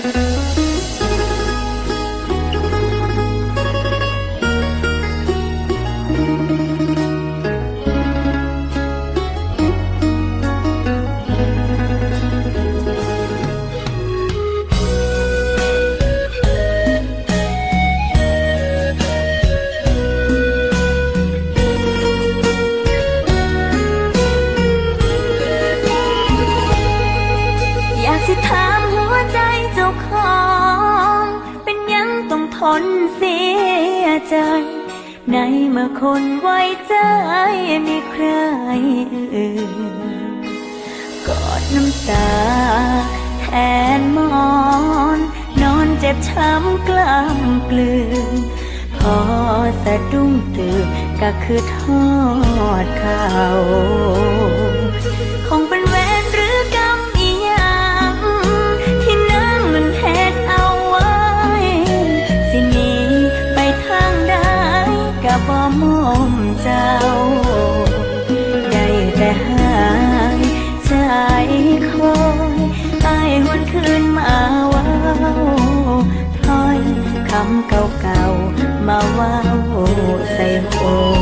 อย ทนเสียใจ ในเมื่อคนไว้ใจมีใครอื่นกอดน้ำตา แทนมอน นอนเจ็บช้ำกล้ำกลืนพอสะดุ้งตื่นก็คือทอดเขาคง บ่มอมเจ้า ได้แต่หายใจคอยตายหวนคืนมาว้าวถ้อยคำเก่าๆมาว้าวใส่หัว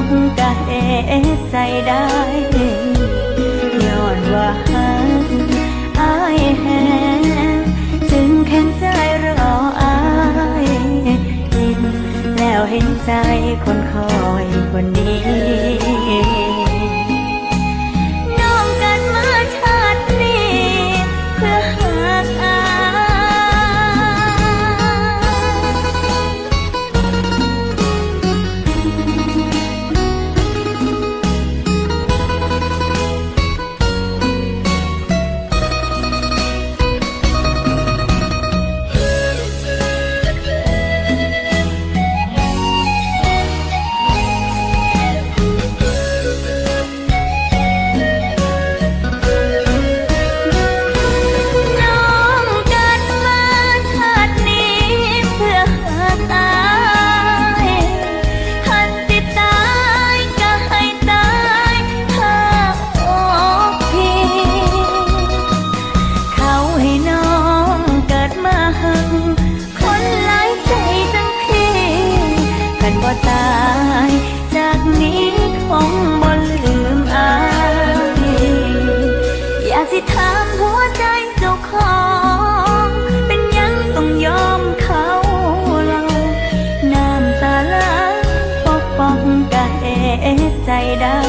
องกะเหตุใจได้ย้อนว่าหักอายแหงจึงแข็งใจรออายกินแล้วเห็นใจคนคอยคนนี้ายจากนี้คงบ่ลืมอายอยากสิถามหัวใจเจ้าของ เป็นยังต้องยอมเขาเราน้ำตาไหลปกป้องกะเหตุใจได้